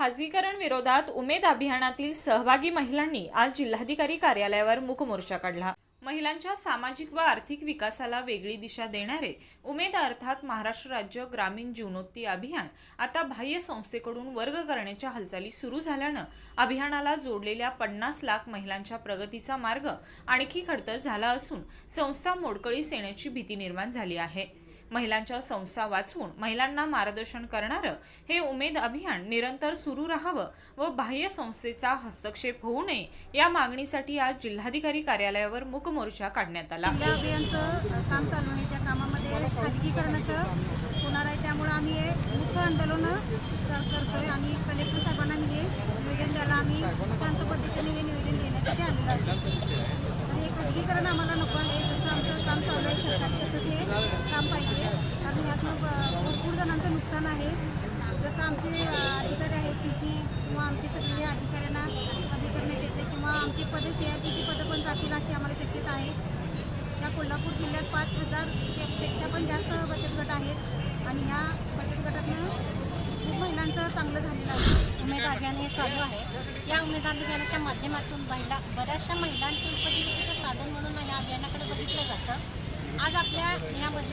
खाजगीकरण विरोधात उमेद अभियानातील सहभागी महिलांनी आज जिल्हाधिकारी कार्यालयावर मुखमोर्चा काढला. महिलांच्या सामाजिक व आर्थिक विकासाला वेगळी दिशा देणारे उमेद अर्थात महाराष्ट्र राज्य ग्रामीण जीवनोत्ती अभियान आता बाह्य संस्थेकडून वर्ग करण्याच्या हालचाली सुरू झाल्यानं अभियानाला जोडलेल्या पन्नास लाख महिलांच्या प्रगतीचा मार्ग आणखी खडतर झाला असून संस्था मोडकळीस येण्याची भीती निर्माण झाली आहे. महिलांच्या संस्था वाचवून महिलांना मार्गदर्शन करणारं हे उमेद अभियान निरंतर सुरू राहावं व बाह्य संस्थेचा हस्तक्षेप होऊ नये या मागणीसाठी आज जिल्हाधिकारी कार्यालयावर मूकमोर्चा काढण्यात आला. जिल्हा अभियानचं काम चालू आहे. त्या कामामध्ये खाजगीकरणाचं होणार आहे. त्यामुळं आम्ही हे मुख्य आंदोलन करतोय आणि कलेक्टर साहेबांना मी हे निवेदन द्यायला आम्ही शांत पद्धतीने हे निवेदन देण्यासाठी आलेलो आहे हे खाजगीकरण आम्हाला नको आहे. जसं आमचं काम चालू आहे सरकारी तसंच हे काम पाहिजे. कारण यातनं भरपूर जणांचं नुकसान आहे. जसं आमचे अधिकारी आहे सी सी किंवा आमचे सगळे अधिकाऱ्यांना कमी करण्यात येते किंवा आमची पदे सी आर पीची पदं पण जातील अशी आम्हाला शक्यता आहे. या कोल्हापूर जिल्ह्यात पाच हजारपेक्षा पण जास्त बचत गट आहेत आणि ह्या बचत गटातनं खूप महिलांचं चांगलं झालेलं आहे. उमेद अभियान हे चालू आहे. या उमेद अभियानाच्या माध्यमातून महिला बऱ्याचशा महिलांचे उपजीविकेचे साधन म्हणून या अभियानाकडे बघितलं जातं. आज आपल्या ह्या बज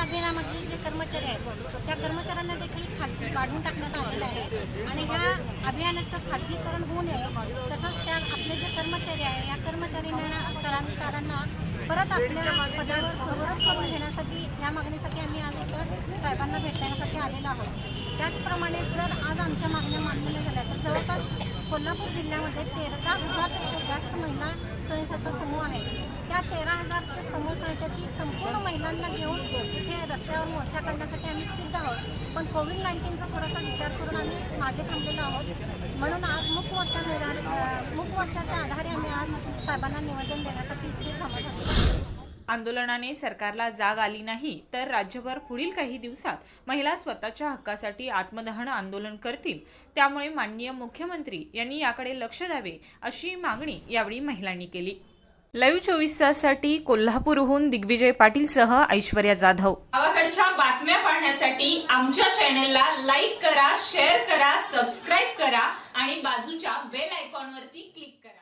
अभियानामधले जे कर्मचारी आहेत त्या कर्मचाऱ्यांना देखील खाज काढून टाकण्यात आलेलं आहे. आणि ह्या अभियानाचं खाजगीकरण होऊ नये तसंच त्या आपले जे कर्मचारी आहे या कर्मचाऱ्यांना कर्मचाऱ्यांना परत आपल्या पदावर प्रवृत्त करून घेण्यासाठी या मागणीसाठी आम्ही आज इथं साहेबांना भेटण्यासाठी आलेलो आहोत. त्याचप्रमाणे जर आज आमच्या मागण्या मान्य नाही झाल्या तर जवळपास कोल्हापूर जिल्ह्यामध्ये तेरा हजारपेक्षा जास्त महिला स्वयंसहायता समूह आहेत. त्या तेरा हजारच्या समूह सहायतातील संपूर्ण महिलांना घेऊन रस्त्यावर मोर्चा काढण्यासाठी आम्ही सिद्ध आहोत. पण कोविड नाईन्टीनचा थोडासा विचार करून आम्ही मागे थांबलेलो आहोत. म्हणून आज मुख मोर्चा निर्धार मुख मोर्चाच्या आधारे आम्ही आज साहेबांना निवेदन देण्यासाठी इथे थांबत आहोत. आंदोलनाने सरकारला जाग आली नाही तर राज्यभर पुढील काही दिवसात महिला स्वतःच्या हक्कासाठी आत्मदहन आंदोलन करतील. त्यामुळे माननीय मुख्यमंत्री यांनी याकडे लक्ष द्यावे अशी मागणी यावेळी महिलांनी केली. लाईव्ह चोवीस ताससाठी कोल्हापूरहून दिग्विजय पाटीलसह ऐश्वर्या जाधव. गावाकडच्या बातम्या पाहण्यासाठी आमच्या चॅनलला लाईक करा शेअर करा सबस्क्राईब करा आणि बाजूच्या बेल आयकॉनवरती क्लिक करा.